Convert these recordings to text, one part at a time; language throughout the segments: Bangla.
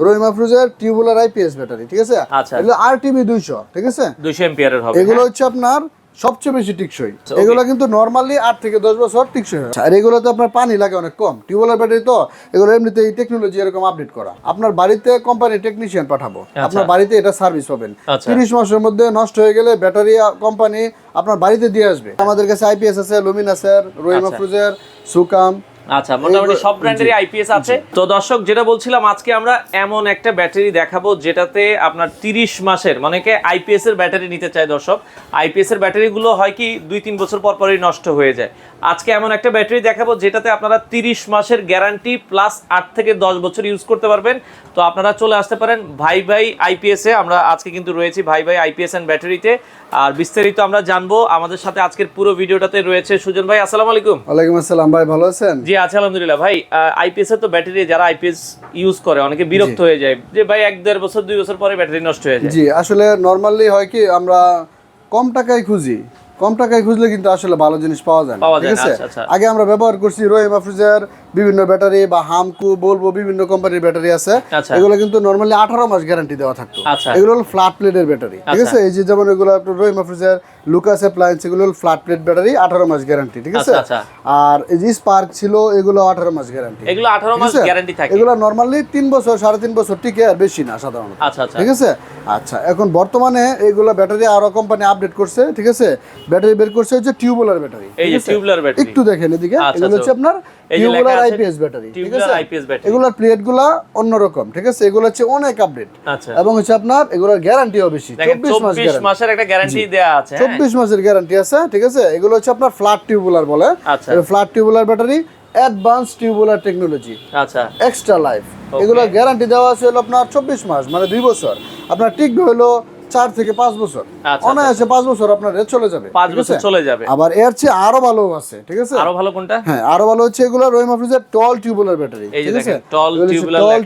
রহিমা ফ্রুজের টিউবুলার আইপিএস ব্যাটারি ঠিক আছে? আচ্ছা। এগুলো আরটিবি দুইশো ঠিক আছে? দুইশো এম্পিয়ারের হবে এগুলো হচ্ছে আপনার সবচেয়ে বেশি টিকসই। আচ্ছা, এগুলো কিন্তু নর্মালি আট থেকে দশ বছর টিকসই হয়। আর এগুলোতে আপনার পানি লাগে অনেক কম। টিউবওয়েলের ব্যাটারি তো এগুলো এমনিতে এই টেকনোলজি এরকম আপডেট করা। আপনার বাড়িতে কোম্পানি টেকনিশিয়ান পাঠাবো। আপনার বাড়িতে এটা সার্ভিস পাবেন। আচ্ছা। তিরিশ মাসের মধ্যে নষ্ট হয়ে গেলে ব্যাটারি কোম্পানি আপনার বাড়িতে দিয়ে আসবে। আমাদের কাছে আইপিএস আছে লুমিন আছে রহিমা আচ্ছা। ফ্রুজের সুকাম আচ্ছা মোটামুটি সব ব্র্যান্ডেরই আইপিএস আছে। তো দর্শক যেটা বলছিলাম আজকে আমরা এমন একটা ব্যাটারি দেখাবো যেটাতে আপনার 30 মাসের মানে কি আইপিএস এর ব্যাটারি নিতে চায় দর্শক। আইপিএস এর ব্যাটারিগুলো হয় কি দুই তিন বছর পর পরই নষ্ট হয়ে যায়। আজকে এমন একটা ব্যাটারি দেখাবো যেটাতে আপনারা 30 মাসের গ্যারান্টি প্লাস আট থেকে দশ বছর ইউজ করতে পারবেন। তো আপনারা চলে আসতে পারেন ভাই ভাই আইপিএস এ। আমরা আজকে কিন্তু রয়েছি ভাই ভাই আইপিএস এন্ড ব্যাটারিতে আর বিস্তারিত আমরা জানব আমাদের সাথে আজকের পুরো ভিডিওটাতে রয়েছে সুজন ভাই আসসালামু আলাইকুম। ওয়ালাইকুম আসসালাম ভাই ভালো আছেন? জি আছে আলহামদুলিল্লাহ। ভাই আইপিএস এর তো ব্যাটারি যারা আইপিএস ইউজ করে অনেকে বিরক্ত হয়ে যায়। যে ভাই এক দেড় বছর দুই বছর পরে ব্যাটারি নষ্ট হয়ে যায়। জি আসলে নরমালি হয় কি আমরা কম টাকায় খুঁজি। কম টাকায় খুঁজলে কিন্তু আসলে ভালো জিনিস পাওয়া যায় ঠিক আছে? আচ্ছা, আচ্ছা। আগে আমরা ব্যবহার করছি রহিমা ফ্রিজার বিভিন্ন ব্যাটারি বা হামকু বলব বিভিন্ন কোম্পানির ব্যাটারি আছে। আচ্ছা। এগুলো কিন্তু নর্মালি আঠারো মাস গ্যারান্টি দেওয়া থাকতো। এগুলো হলো ফ্ল্যাট প্লেটের ব্যাটারি ঠিক। আছে? এই যে যেমন এগুলো আপনার রহিমা ফ্রিজার লুকাস অ্যাপ্লায়েন্স এগুলো হলো ফ্ল্যাট প্লেট ব্যাটারি আঠারো মাস গ্যারান্টি ঠিক আছে। আর এই যে স্পার্ক ছিল এগুলো আঠারো মাস গ্যারান্টি এগুলো আঠারো মাস গ্যারান্টি থাকে। এগুলো নর্মালি তিন বছর সাড়ে তিন বছর টিকে আর বেশি না সাধারণত। ঠিক আছে? আচ্ছা এখন বর্তমানে এগুলো ব্যাটারি আরও কোম্পানি আপডেট করছে ঠিক আছে? ব্যাটারি বের করছে হচ্ছে টিউবুলার ব্যাটারি এই যে টিউবলার ব্যাটারি। একটু দেখেন এদিকে আচ্ছা, এগুলো হচ্ছে আচ্ছা। আপনার যে লেখা টিউবুলার আইপিএস ব্যাটারি ঠিক আছে? IPS battery. এগুলোর প্লেটগুলা অন্যরকম ঠিক আছে? এগুলো হচ্ছে অনেক আপডেট আচ্ছা। এবং হচ্ছে আপনার এগুলোর গ্যারান্টিও বেশি দেখেন চব্বিশ মাস চব্বিশ গ্যারান্টি মাসের একটা গ্যারান্টি দেওয়া আছে হ্যাঁ? চব্বিশ মাসের গ্যারান্টি আছে ঠিক আছে? এগুলো হচ্ছে আপনার ফ্ল্যাট টিউবুলার বলে। আচ্ছা। Flat tubular battery advance tubular technology আচ্ছা। এক্সট্রা লাইফ এগুলো গ্যারান্টি দেওয়া আছে হলো আপনার চব্বিশ মাস মানে দুই বছর। আপনার টিকবে হলো চার থেকে পাঁচ বছর। আচ্ছা, অনায়াসে পাঁচ বছর আপনার চলে যাবে পাঁচ বছর চলে যাবে। আবার এর চেয়ে আরও ভালো আছে ঠিক আছে? আরও ভালো কোনটা? হ্যাঁ আরও ভালো হচ্ছে এগুলো রহিমা ফ্রিজের টল টিউবুলার ব্যাটারি ঠিক আছে? টল।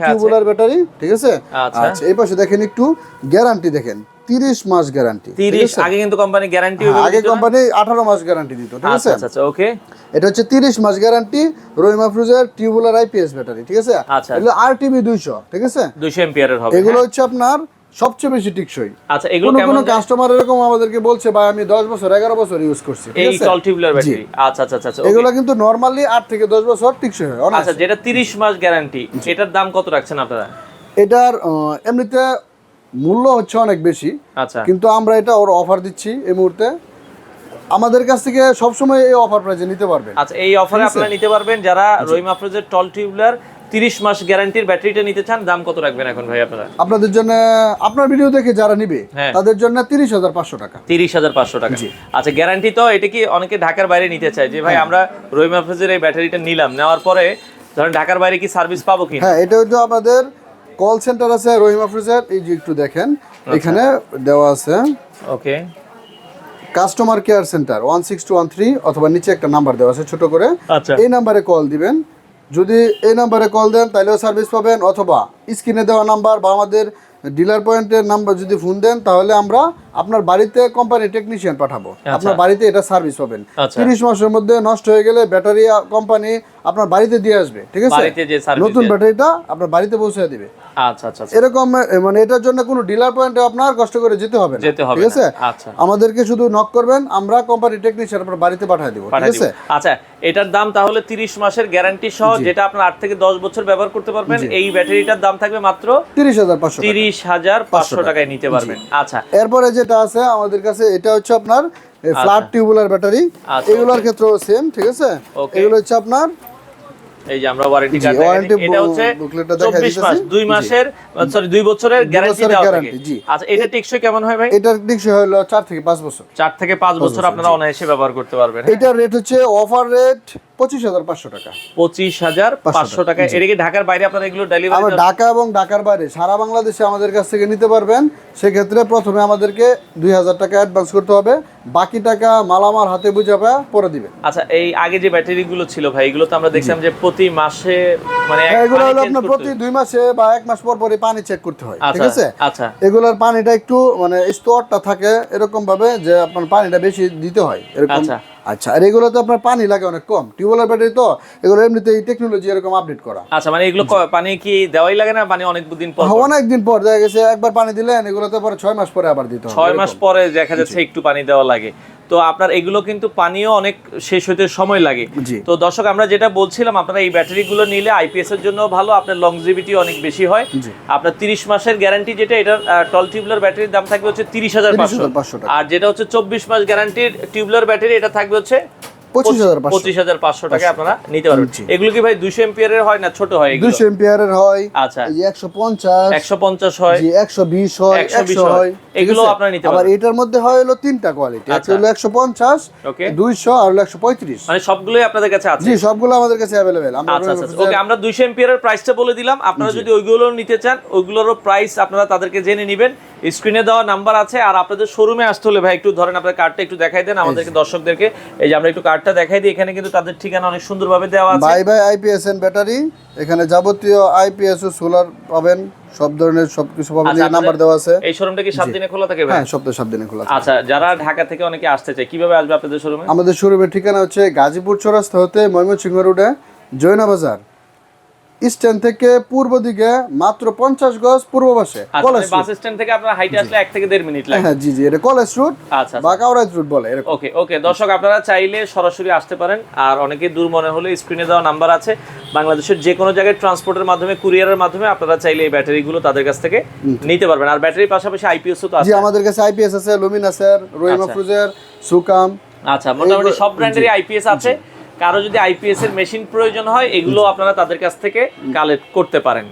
টিউবুলার ব্যাটারি ঠিক আছে? আচ্ছা। আচ্ছা এই পাশে দেখেন একটু গ্যারান্টি দেখেন তিরিশ মাস গ্যারান্টি তিরিশ আগে কিন্তু কোম্পানি গ্যারান্টি আগে কোম্পানি আঠারো মাস গ্যারান্টি দিত ঠিক আচ্ছা আছে? আচ্ছা আচ্ছা ওকে এটা হচ্ছে তিরিশ মাস গ্যারান্টি রহিমা ফ্রুজের টিউবুলার আইপিএস ব্যাটারি ঠিক আছে? আচ্ছা। এগুলো আরটিবি দুইশো ঠিক আছে? দুইশো এম্পিয়ারের হবে এগুলো হচ্ছে আপনার সবচেয়ে বেশি টিকসই। আচ্ছা এগুলো কোনো কোনো কাস্টমার এরকম আমাদেরকে বলছে ভাই আমি দশ বছর এগারো বছর ইউজ করছি। এই টল টিউবলার ব্যাটারি আচ্ছা আচ্ছা আচ্ছা এগুলো কিন্তু নর্মালি আট থেকে দশ বছর টিকসই হয় আচ্ছা যেটা তিরিশ মাস গ্যারান্টি এটার দাম কত রাখছেন আপনারা? এটার এমনিতে মূল্য হচ্ছে অনেক বেশি আচ্ছা। কিন্তু আমরা এটা ওর অফার দিচ্ছি এই মুহূর্তে। আমাদের কাছ থেকে সবসময় এই অফার প্রাইজে নিতে পারবেন। আচ্ছা এই অফারে আপনারা নিতে পারবেন যারা রহিম আফরোজের টল টিউবলার তিরিশ মাস গ্যারান্টির ব্যাটারিটা নিতে চান দাম কত রাখবেন এখন ভাই আপনারা? আপনাদের জন্য আপনার ভিডিও দেখে যারা নিবে হ্যাঁ। তাদের জন্য তিরিশ হাজার পাঁচশো টাকা। তিরিশ হাজার পাঁচশো টাকা। আচ্ছা গ্যারান্টি তো এটা কি অনেকে ঢাকার বাইরে নিতে চায়? যে ভাই হ্যাঁ। আমরা রহিম আফরোজের এই ব্যাটারিটা নিলাম নেওয়ার পরে ধরেন ঢাকার বাইরে কি সার্ভিস পাবো কি? হ্যাঁ এটা হচ্ছে আমাদের কল সেন্টার আছে রহিমা ফ্রিজের এই যে একটু দেখেন আচ্ছা। এখানে দেওয়া আছে। Okay. Customer care centre one six two one three অথবা নিচে একটা নাম্বার দেওয়া আছে ছোট করে। আচ্ছা। এই নাম্বারে কল দিবেন যদি এই নাম্বারে কল দেন তাহলেও সার্ভিস পাবেন, অথবা স্ক্রিনে দেওয়া নাম্বার বা আমাদের ডিলার পয়েন্টের নাম্বার যদি ফোন দেন, তাহলে আমরা আপনার বাড়িতে কোম্পানি টেকনিশিয়ান পাঠাবো। আপনার বাড়িতে এটা সার্ভিস পাবেন। আচ্ছা। তিরিশ মাসের মধ্যে নষ্ট হয়ে গেলে ব্যাটারি কোম্পানি আপনার বাড়িতে দিয়ে আসবে ঠিক আছে? যে নতুন ব্যাটারিটা আপনার বাড়িতে পৌঁছে দিবে। আচ্ছা আচ্ছা আচ্ছা। এরকম মানে এটার জন্য কোনো ডিলার পয়েন্টে আপনার কষ্ট করে যেতে হবে যেতে হবে ঠিক আছে? আচ্ছা। আমাদেরকে শুধু নক করবেন আমরা কোম্পানি টেকনিশিয়ান আপনার বাড়িতে পাঠিয়ে দিব ঠিক আছে? আচ্ছা এটার দাম তাহলে তিরিশ মাসের গ্যারান্টি সহ যেটা আপনার আট থেকে দশ বছর ব্যবহার করতে পারবেন এই ব্যাটারিটার দাম থাকবে মাত্র তিরিশ হাজার পাঁচশো তিরিশ হাজার পাঁচশো টাকায় নিতে পারবেন। আচ্ছা। এরপরে যেটা আছে আমাদের কাছে এটা হচ্ছে আপনার ফ্ল্যাট টিউবুলার ব্যাটারি এগুলোর ক্ষেত্রেও সেম ঠিক আছে? এগুলো হচ্ছে আপনার এই যে আমরা ওয়ারেন্টি কার্ড এটা হচ্ছে booklet টা দেখাই চব্বিশ মাস দিতেছি। দুই মাসের সরি দুই বছরের গ্যারান্টি দেওয়া থাকে। আচ্ছা এটা টেকসই কেমন হয় ভাই? এটার টিকসই হলো চার থেকে পাঁচ বছর। চার থেকে পাঁচ বছর আপনারা অনায়াসে ব্যবহার করতে পারবেন এটার রেট হচ্ছে অফার রেট পঁচিশ হাজার পাঁচশো টাকা। পঁচিশ হাজার পাঁচশো টাকা। এটা কি ঢাকার বাইরে আপনারা এগুলো আমরা ঢাকা এবং ঢাকার বাইরে সারা বাংলাদেশে আমাদের কাছ থেকে নিতে পারবেন। সেক্ষেত্রে প্রথমে আমাদেরকে দুই হাজার টাকা অ্যাডভান্স করতে হবে। বাকি টাকা মালামাল হাতে বুঝাবে পরে দিবেন। আচ্ছা এই আগে যে ব্যাটারি ছিল ভাই এগুলো তো আমরা দেখছিলাম যে প্রতি মাসে মানে হ্যাঁ, এগুলো হলো আপনার প্রতি দুই মাসে বা এক মাস পর পরে পানি চেক করতে হয় ঠিক আচ্ছা আছে? আচ্ছা। এগুলোর পানিটা একটু মানে স্তরটা থাকে এরকম ভাবে যে আপনার পানিটা বেশি দিতে হয় এরকম আচ্ছা। আচ্ছা আর এগুলো তো আপনার পানি লাগে অনেক কম। টিউবওয়েলের ব্যাটারি তো এগুলো এমনিতে এই টেকনোলজি এরকম আপডেট করা। আচ্ছা মানে এগুলো পানি কি দেওয়াই লাগে না? পানি অনেক দিন পর? অনেক দিন পর দেখা গেছে একবার পানি দিলেন এগুলো তো পরে ছয় মাস পরে আবার দিতে হবে ছয় মাস পরে দেখা যাচ্ছে একটু পানি দেওয়া লাগে। তো আপনার এগুলো কিন্তু পানিও অনেক শেষ হতে সময় লাগে। তো দর্শক আমরা যেটা বলছিলাম আপনারা এই ব্যাটারিগুলো নিলে আইপিএস এর জন্য ভালো আপনার লংজিভিটি অনেক বেশি হয়। আপনার তিরিশ মাসের গ্যারান্টি যেটা এটার টল টিউবলার ব্যাটারির দাম থাকবে হচ্ছে তিরিশ হাজার পাঁচশো। আর যেটা হচ্ছে চব্বিশ মাস গ্যারান্টির টিউবলার ব্যাটারি এটা থাকবে হচ্ছে পঁচিশ হাজার পাঁচশো। পঁচিশ হাজার পাঁচশো টাকা আপনারা নিতে পারবেন। এগুলো কি ভাই দুইশো এম্পিয়ারের হয় না ছোট হয় এগুলো? এম্পিয়ারের হয়। আচ্ছা। একশো পঞ্চাশ একশো পঞ্চাশ হয়। একশো বিশ হয় একশো হয়। হয়। এগুলো আপনারা নিতে পারবেন। এটার মধ্যে হয় হলো তিনটা কোয়ালিটি একটা আচ্ছা। হলো একশো পঞ্চাশ ওকে। দুইশো আর হলো একশো পঁয়ত্রিশ। মানে সবগুলোই আপনাদের কাছে আছে? জি সবগুলো আমাদের কাছে অ্যাভেলেবেল আমরা আচ্ছা আচ্ছা ওকে আমরা দুইশো এম্পিয়ারের প্রাইসটা বলে দিলাম। আপনারা যদি ওইগুলো নিতে চান ওইগুলোরও প্রাইস আপনারা তাদেরকে জেনে নেবেন। স্ক্রিনে দেওয়া নাম্বার আছে আর আপনাদের শোরুমে আসতে হলে ভাই একটু ধরেন আপনার কার্ডটা একটু দেখাই দেন আমাদেরকে দর্শকদেরকে। এই যে আমরা একটু কার্ডটা দেখাই দিই এখানে কিন্তু তাদের ঠিকানা অনেক সুন্দরভাবে দেওয়া আছে। বাই বাই আইপিএস এন ব্যাটারি এখানে যাবতীয় আইপিএস ও সোলার পাবেন সব ধরনের সব কিছু পাবেন। আচ্ছা, এই নাম্বার দেওয়া আছে। এই শোরুমটা কি সাত দিনে খোলা থাকে ভাই? হ্যাঁ সপ্তাহে সাত দিনে খোলা থাকে। আচ্ছা যারা ঢাকা থেকে অনেকে আসতে চায় কীভাবে আসবে আপনাদের শোরুমে আমাদের শোরুমের ঠিকানা হচ্ছে গাজীপুর চৌরাস্তা হতে ময়মনসিংহ রোডে জৈনা বাজার। স্ট্যান্ড থেকে পূর্ব দিকে মাত্র পঞ্চাশ গজ পূর্ব পাশে কলেজ আচ্ছা বাস স্ট্যান্ড থেকে আপনারা হাইটে আসলে এক থেকে দেড় মিনিট লাগে। হ্যাঁ জি জি এটা কলেজ রুট আচ্ছা বা কাউরাজ রুট বলে ওকে ওকে দর্শক আপনারা চাইলে সরাসরি আসতে পারেন। আর অনেকে দূর মনে হলে স্ক্রিনে দেওয়া নাম্বার আছে। বাংলাদেশের যে কোনো জায়গায় ট্রান্সপোর্টের মাধ্যমে কুরিয়ারের মাধ্যমে আপনারা চাইলে এই ব্যাটারিগুলো তাদের কাছ থেকে নিতে পারবেন। আর ব্যাটারির পাশাপাশি আইপিএসও তো আছে। আমাদের কাছে আইপিএস আছে লুমিন আছে রহিমা আচ্ছা। ফ্রুজের সুকাম আচ্ছা মোটামুটি সব ব্র্যান্ডেরই আইপিএস আছে। কারও যদি আইপিএস এর মেশিন প্রয়োজন হয় এগুলো আপনারা তাদের কাছ থেকে কালেক্ট করতে পারেন।